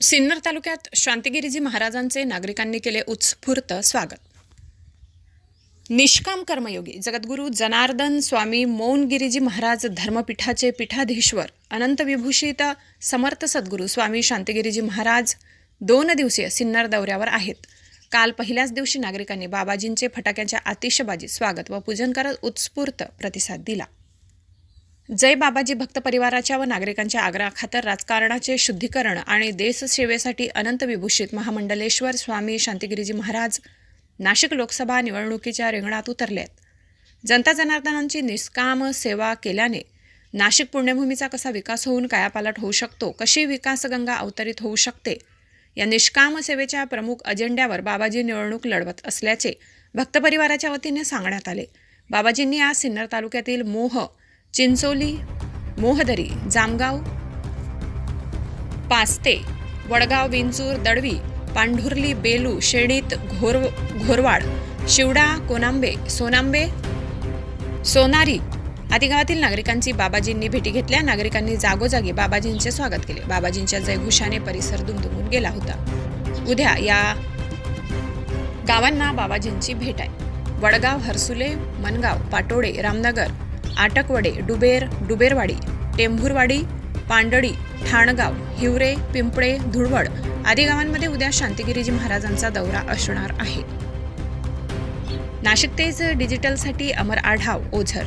सिन्नर तालुक्यात शांतिगिरीजी महाराजांचे नागरिकांनी केले उत्स्फूर्त स्वागत. निष्काम कर्मयोगी जगद्गुरू जनार्दन स्वामी मौनगिरीजी महाराज धर्मपीठाचे पीठाधीश्वर अनंत विभूषित समर्थ सद्गुरू स्वामी शांतिगिरीजी महाराज दोन दिवसीय सिन्नर दौऱ्यावर आहेत. काल पहिल्याच दिवशी नागरिकांनी बाबाजींचे फटाक्यांच्या आतिशबाजी स्वागत व पूजन करत उत्स्फूर्त प्रतिसाद दिला. जय बाबाजी भक्त परिवाराच्या व नागरिकांच्या आग्रहाखातर राजकारणाचे शुद्धीकरण आणि देशसेवेसाठी अनंत विभूषित महामंडलेश्वर स्वामी शांतिगिरीजी महाराज नाशिक लोकसभा निवडणुकीच्या रिंगणात उतरले आहेत जनता जनार्दनांची निष्काम सेवा केल्याने नाशिक पुण्यभूमीचा कसा विकास होऊन कायापालट होऊ शकतो कशी विकासगंगा अवतरित होऊ शकते या निष्काम सेवेच्या प्रमुख अजेंड्यावर बाबाजी निवडणूक लढवत असल्याचे भक्तपरिवाराच्या वतीने सांगण्यात आले. बाबाजींनी आज सिन्नर तालुक्यातील मोह चिंचोली मोहदरी जामगाव पास्ते वडगाव विंचूर दडवी पांढुर्ली बेलू शेणीत घोर घोरवाड शिवडा कोनांबे सोनांबे सोनारी आदी गावातील नागरिकांची बाबाजींनी भेटी घेतल्या. नागरिकांनी जागोजागी बाबाजींचे स्वागत केले. बाबाजींच्या जयघोषाने परिसर दुमदुमून गेला होता. उद्या या गावांना बाबाजींची भेट आहे. वडगाव हरसुले मनगाव पाटोडे रामनगर आटकवडे डुबेर डुबेरवाडी टेंभुरवाडी पांडळी ठाणगाव हिवरे पिंपळे धुळवड आदी गावांमध्ये उद्या शांतिगिरीजी महाराजांचा दौरा असणार आहे. नाशिक तेज डिजिटलसाठी अमर आढाव ओझर